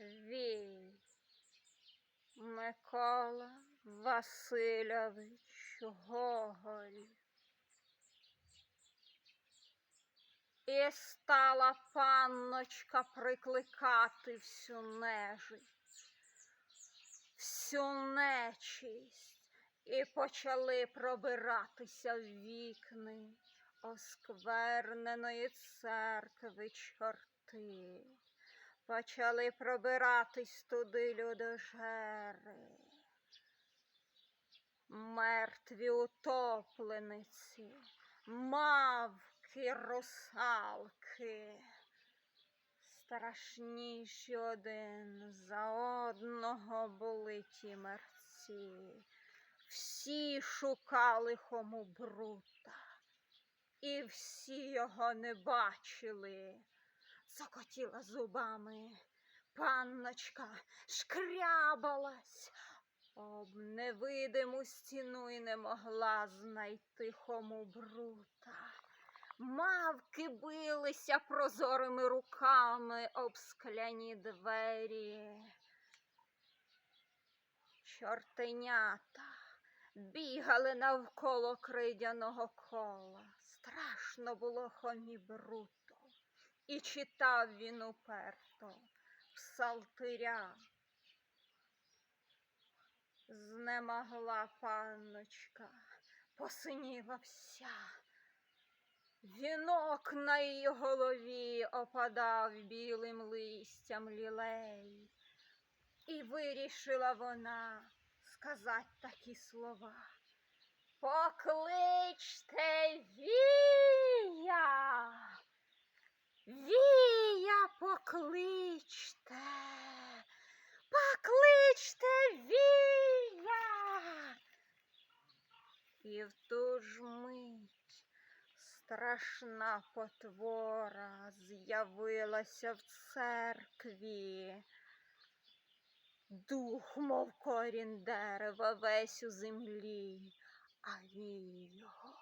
Вій. Микола Васильович Гоголь. І стала панночка прикликати всю нежить, всю нечість, і почали пробиратися в вікни оскверненої церкви чорти. Почали пробиратись туди людожери, мертві утоплениці, мавки, русалки, страшніші один за одного були ті мерці. Всі шукали хому брута, і всі його не бачили. Закотіла зубами, панночка шкрябалась, об невидиму стіну і не могла знайти хому брута. Мавки билися прозорими руками об скляні двері. Чортенята бігали навколо кридяного кола. Страшно було хомі бруту. І читав він уперто псалтиря. Знемогла панночка, посиніла вся. Вінок на її голові опадав білим листям лілей. І вирішила вона сказати такі слова. Покличте вія покличте, покличте вія. І в ту ж мить страшна потвора з'явилася в церкві. Дух, мов корінь дерева, весь у землі, а вій його.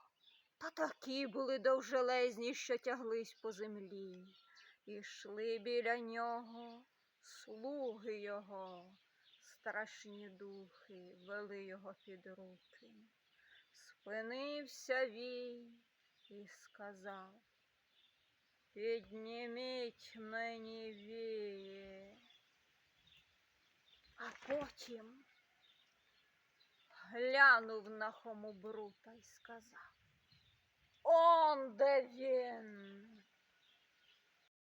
Та такі були довжелезні, що тяглись по землі. І йшли біля нього слуги його, страшні духи вели його під руки. Спинився вій і сказав, підніміть мені вії. А потім глянув на хомобрута і сказав. Он де він.